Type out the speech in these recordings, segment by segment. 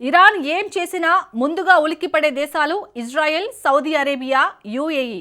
Iran ఏం చేసినా ముందుగా ఉలిక్కిపడే దేశాలు Israel Saudi Arabia UAE.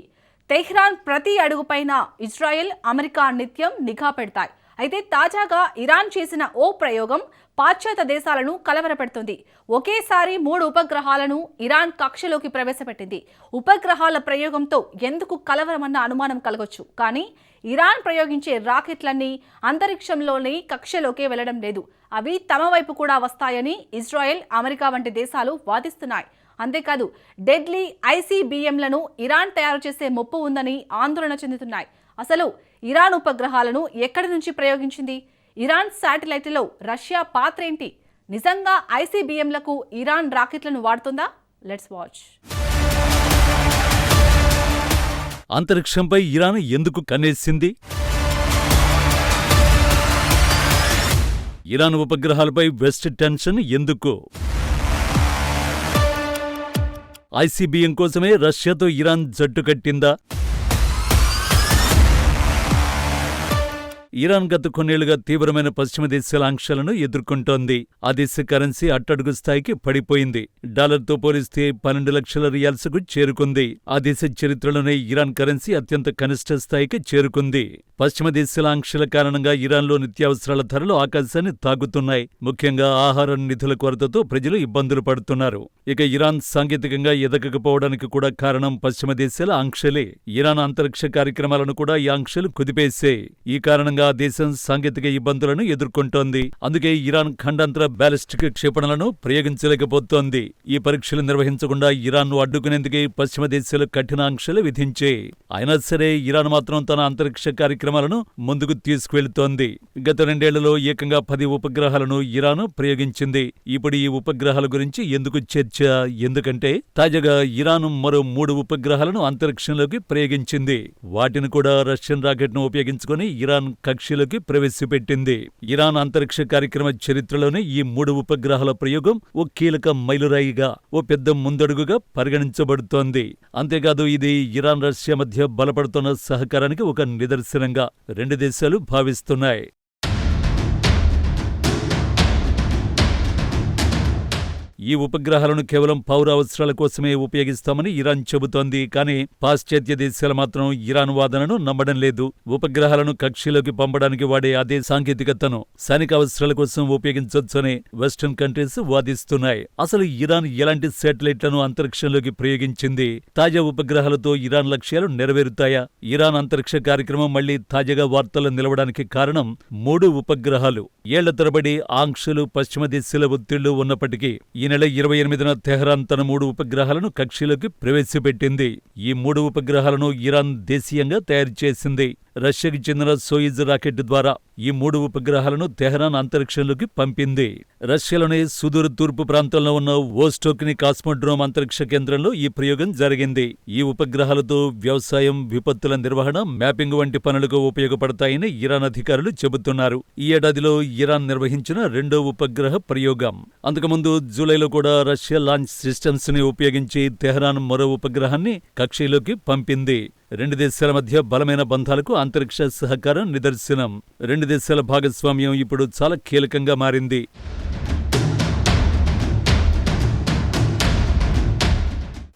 Tehran ప్రతి అడుగుపైన ఇజ్రాయెల్ అమెరికా నిత్యం నిఘా పెడతాయి. అయితే తాజాగా ఇరాన్ చేసిన ఓ ప్రయోగం పాశ్చాత్య దేశాలను కలవరపెడుతుంది. ఒకేసారి మూడు ఉపగ్రహాలను ఇరాన్ కక్షలోకి ప్రవేశపెట్టింది. ఉపగ్రహాల ప్రయోగంతో ఎందుకు కలవరమన్న అనుమానం కలగొచ్చు. కానీ ఇరాన్ ప్రయోగించే రాకెట్లన్నీ అంతరిక్షంలోని కక్షలోకే వెళ్ళడం లేదు. అవి తమ వైపు కూడా వస్తాయని ఇజ్రాయెల్ అమెరికా వంటి దేశాలు వాదిస్తున్నాయి. అంతేకాదు డెడ్లీ ఐసీబీఎంలను ఇరాన్ తయారు చేసే ముప్పు ఉందని ఆందోళన చెందుతున్నాయి. అసలు ఇరాన్ ఉపగ్రహాలను ఎక్కడి నుంచి ప్రయోగించింది? ఇరాన్ శాటిలైట్లో రష్యా పాత్ర ఏంటి? నిజంగా ఐసీబీఎంలకు ఇరాన్ రాకెట్లను వాడుతుందా? Let's watch. అంతరిక్షంపై ఇరాన్ ఎందుకు కన్నేసింది? ఇరాన్ ఉపగ్రహాలపై వెస్ట్ టెన్షన్ ఎందుకు? ఐసీబీఎం కోసమే రష్యాతో ఇరాన్ జట్టు కట్టిందా? ఇరాన్ గత కొన్నేళ్ళుగా తీవ్రమైన పశ్చిమ దేశాల ఆంక్షలను ఎదుర్కొంటోంది. ఆ దేశ కరెన్సీ అట్టడుగు స్థాయికి పడిపోయింది. డాలర్తో పోలిస్తే పన్నెండు లక్షల రియాల్స్కు చేరుకుంది. ఆ దేశ చరిత్రలోనే ఇరాన్ కరెన్సీ అత్యంత కనిష్ట స్థాయికి చేరుకుంది. పశ్చిమ దేశాల ఆంక్షల కారణంగా ఇరాన్లో నిత్యావసరాల ధరలు ఆకాశాన్ని తాగుతున్నాయి ముఖ్యంగా ఆహారం నిధుల కొరతతో ప్రజలు ఇబ్బందులు పడుతున్నారు. ఇక ఇరాన్ సాంకేతికంగా ఎదగకపోవడానికి కూడా కారణం పశ్చిమ దేశాల ఆంక్షలే. ఇరాన్ అంతరిక్ష కార్యక్రమాలను కూడా ఈ ఆంక్షలు కుదిపేసే ఈ కారణంగా ఆ దేశం సాంకేతిక ఇబ్బందులను ఎదుర్కొంటోంది. అందుకే ఇరాన్ ఖండాంతర బ్యాలిస్టిక్ క్షేపణలను ప్రయోగించలేకపోతోంది. ఈ పరీక్షలు నిర్వహించకుండా ఇరాన్ను అడ్డుకునేందుకే పశ్చిమ దేశాలు కఠినాంక్షలు విధించే. అయినా సరే ఇరాన్ మాత్రం తన అంతరిక్ష కార్యక్రమాలను ముందుకు తీసుకువెళుతోంది. గత రెండేళ్ళలో ఏకంగా పది ఉపగ్రహాలను ఇరాన్ ప్రయోగించింది. ఇప్పుడు ఈ ఉపగ్రహాల గురించి ఎందుకు చర్చ? ఎందుకంటే తాజాగా ఇరాన్ మరో మూడు ఉపగ్రహాలను అంతరిక్షంలోకి ప్రయోగించింది. వాటిని కూడా రష్యన్ రాకెట్ను ఉపయోగించుకొని ఇరాన్ కక్షలోకి ప్రవేశపెట్టింది. ఇరాన్ అంతరిక్ష కార్యక్రమ చరిత్రలోనే ఈ మూడు ఉపగ్రహాల ప్రయోగం ఓ కీలక మైలురాయిగా ఓ పెద్ద ముందడుగుగా పరిగణించబడుతోంది. అంతేకాదు ఇది ఇరాన్ రష్యా మధ్య బలపడుతున్న సహకారానికి ఒక నిదర్శనంగా రెండు దేశాలు భావిస్తున్నాయి. ఈ ఉపగ్రహాలను కేవలం పౌర అవసరాల కోసమే ఉపయోగిస్తామని ఇరాన్ చెబుతోంది కానీ పాశ్చాత్య దేశాలు మాత్రం ఇరాన్ వాదనను నమ్మడం లేదు. ఉపగ్రహాలను కక్షలోకి పంపడానికి వాడే అదే సాంకేతికతను సైనిక అవసరాల కోసం ఉపయోగించొచ్చని వెస్టర్న్ కంట్రీస్ వాదిస్తున్నాయి. అసలు ఇరాన్ ఎలాంటి శాటిలైట్లను అంతరిక్షంలోకి ప్రయోగించింది? తాజా ఉపగ్రహాలతో ఇరాన్ లక్ష్యాలు నెరవేరుతాయా? ఇరాన్ అంతరిక్ష కార్యక్రమం మళ్ళీ తాజాగా వార్తల్లో నిలవడానికి కారణం మూడు ఉపగ్రహాలు. ఏళ్ళ తరబడి ఆంక్షలు పశ్చిమ దేశాల ఒత్తిళ్ళు ఉన్నప్పటికీ ఈ నెల ఇరవై ఎనిమిదిన తెహ్రాన్ తన మూడు ఉపగ్రహాలను కక్షలోకి ప్రవేశపెట్టింది. ఈ మూడు ఉపగ్రహాలను ఇరాన్ దేశీయంగా తయారు చేసింది. రష్యాకి చెందిన సోయిజ్ రాకెట్ ద్వారా ఈ మూడు ఉపగ్రహాలను తెహరాన్ అంతరిక్షంలోకి పంపింది. రష్యాలోని సుదూర తూర్పు ప్రాంతంలో ఉన్న ఓస్టోక్ని కాస్మోడ్రోమ్ అంతరిక్ష కేంద్రంలో ఈ ప్రయోగం జరిగింది. ఈ ఉపగ్రహాలతో వ్యవసాయం విపత్తుల నిర్వహణ మ్యాపింగ్ వంటి పనులకు ఉపయోగపడతాయని ఇరాన్ అధికారులు చెబుతున్నారు. ఈ ఏడాదిలో ఇరాన్ నిర్వహించిన రెండో ఉపగ్రహ ప్రయోగం. అంతకుముందు జూలైలో కూడా రష్యా లాంచ్ సిస్టమ్స్ని ఉపయోగించి తెహరాన్ మరో ఉపగ్రహాన్ని కక్షలోకి పంపింది. రెండు దేశాల మధ్య బలమైన బంధాలకు అంతరిక్ష సహకారం నిదర్శనం. రెండు దేశాల భాగస్వామ్యం ఇప్పుడు చాలా కీలకంగా మారింది.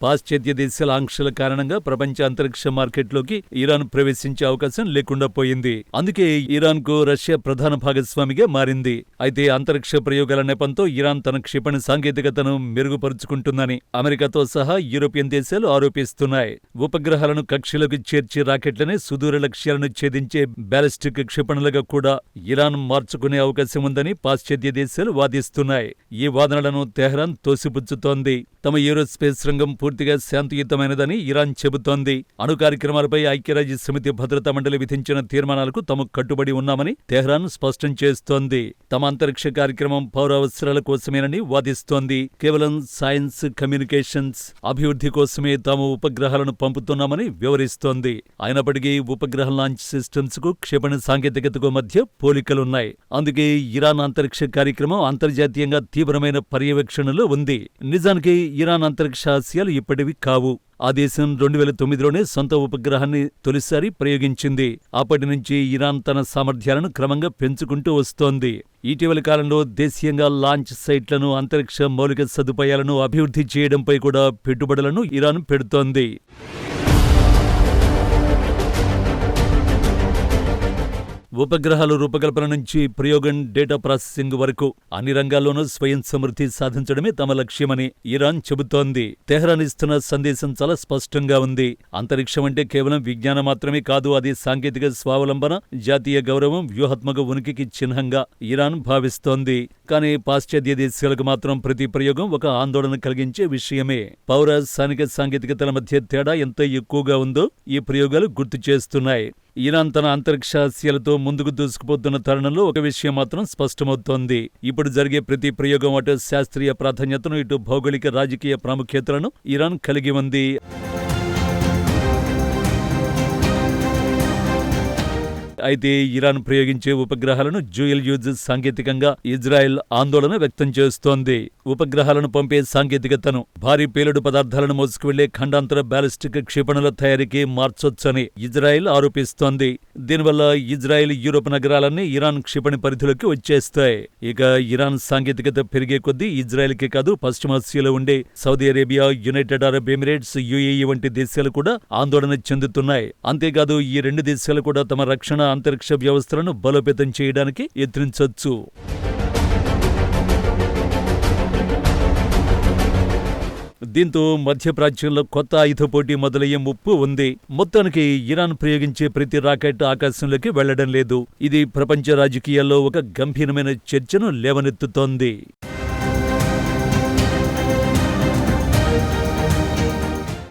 పాశ్చాత్య దేశాల ఆంక్షల కారణంగా ప్రపంచ అంతరిక్ష మార్కెట్లోకి ఇరాన్ ప్రవేశించే అవకాశం లేకుండా పోయింది. అందుకే ఇరాన్కు రష్యా ప్రధాన భాగస్వామిగా మారింది. అయితే అంతరిక్ష ప్రయోగాల నెపంతో ఇరాన్ తన క్షిపణి సాంకేతికతను మెరుగుపరుచుకుంటుందని అమెరికాతో సహా యూరోపియన్ దేశాలు ఆరోపిస్తున్నాయి. ఉపగ్రహాలను కక్షలోకి చేర్చి రాకెట్లనే సుదూర లక్ష్యాలను ఛేదించే బ్యాలిస్టిక్ క్షిపణులుగా కూడా ఇరాన్ మార్చుకునే అవకాశం ఉందని పాశ్చాత్య దేశాలు వాదిస్తున్నాయి. ఈ వాదనలను తెహ్రాన్ తోసిపుచ్చుతోంది. తమ ఏరోస్పేస్ రంగం పూర్తిగా శాంతియుతమైనదని ఇరాన్ చెబుతోంది. అణు కార్యక్రమాలపై ఐక్యరాజ్య సమితి భద్రతా మండలి విధించిన తీర్మానాలకు తాము కట్టుబడి ఉన్నామని తెహ్రాన్ స్పష్టం చేస్తోంది. తమ అంతరిక్ష కార్యక్రమం పౌర అవసరాల కోసమేనని వాదిస్తోంది. కేవలం సైన్స్ కమ్యూనికేషన్స్ అభివృద్ధి కోసమే తాము ఉపగ్రహాలను పంపుతున్నామని వివరిస్తోంది. అయినప్పటికీ ఉపగ్రహ లాంచ్ సిస్టమ్స్కు క్షిపణి సాంకేతికతకు మధ్య పోలికలున్నాయి. అందుకే ఇరాన్ అంతరిక్ష కార్యక్రమం అంతర్జాతీయంగా తీవ్రమైన పర్యవేక్షణలో ఉంది. నిజానికి ఇరాన్ అంతరిక్ష ఆశయాలు ఇప్పటివి కావు. ఆ దేశం రెండు వేల తొమ్మిదిలోనే సొంత ఉపగ్రహాన్ని తొలిసారి ప్రయోగించింది. అప్పటి నుంచి ఇరాన్ తన సామర్థ్యాలను క్రమంగా పెంచుకుంటూ వస్తోంది. ఇటీవలి కాలంలో దేశీయంగా లాంచ్ సైట్లను అంతరిక్ష మౌలిక సదుపాయాలను అభివృద్ధి చేయడంపై కూడా పెట్టుబడులను ఇరాన్ పెడుతోంది. ఉపగ్రహాలు రూపకల్పన నుంచి ప్రయోగం డేటా ప్రాసెసింగ్ వరకు అన్ని రంగాల్లోనూ స్వయం సమృద్ధి సాధించడమే తమ లక్ష్యమని ఇరాన్ చెబుతోంది. తెహ్రాన్ ఇస్తున్న సందేశం చాలా స్పష్టంగా ఉంది. అంతరిక్షం అంటే కేవలం విజ్ఞానం మాత్రమే కాదు అది సాంకేతిక స్వావలంబన జాతీయ గౌరవం వ్యూహాత్మక ఉనికికి చిహ్నంగా ఇరాన్ భావిస్తోంది. కానీ పాశ్చాత్య దేశాలకు మాత్రం ప్రతి ప్రయోగం ఒక ఆందోళన కలిగించే విషయమే. పౌర స్థానిక సాంకేతికతల మధ్య తేడా ఎంత ఎక్కువగా ఉందో ఈ ప్రయోగాలు గుర్తు చేస్తున్నాయి. ఇరాన్ తన అంతరిక్ష ఆశయాలతో ముందుకు దూసుకుపోతున్న తరుణంలో ఒక విషయం మాత్రం స్పష్టమవుతోంది. ఇప్పుడు జరిగే ప్రతి ప్రయోగం అటు శాస్త్రీయ ప్రాధాన్యతను ఇటు భౌగోళిక రాజకీయ ప్రాముఖ్యతలను ఇరాన్ కలిగి ఉంది. అయితే ఇరాన్ ప్రయోగించే ఉపగ్రహాలను జ్యూయల్ యూజ్ సాంకేతికంగా ఇజ్రాయెల్ ఆందోళన వ్యక్తం చేస్తోంది. ఉపగ్రహాలను పంపే సాంకేతికతను భారీ పేలుడు పదార్థాలను మోసుకువెళ్ళే ఖండాంతర బ్యాలిస్టిక్ క్షిపణుల తయారీకి మార్చొచ్చని ఇజ్రాయెల్ ఆరోపిస్తోంది. దీనివల్ల ఇజ్రాయెల్ యూరోప్ నగరాలన్నీ ఇరాన్ క్షిపణి పరిధిలోకి వచ్చేస్తాయి. ఇక ఇరాన్ సాంకేతికత పెరిగే కొద్దీ ఇజ్రాయెల్కే కాదు పశ్చిమాసియాలో ఉండే Saudi Arabia United Arab Emirates UAE వంటి దేశాలు కూడా ఆందోళన చెందుతున్నాయి. అంతేకాదు ఈ రెండు దేశాలు కూడా తమ రక్షణ అంతరిక్ష వ్యవస్థలను బలోపేతం చేయడానికి యత్నించవచ్చు దీంతో మధ్యప్రాచ్యంలో కొత్త ఆయుధ పోటీ మొదలయ్యే ముప్పు ఉంది. మొత్తానికి ఇరాన్ ప్రయోగించే ప్రతి రాకెట్ ఆకాశంలోకి వెళ్ళడం లేదు. ఇది ప్రపంచ రాజకీయాల్లో ఒక గంభీరమైన చర్చను లేవనెత్తుతోంది.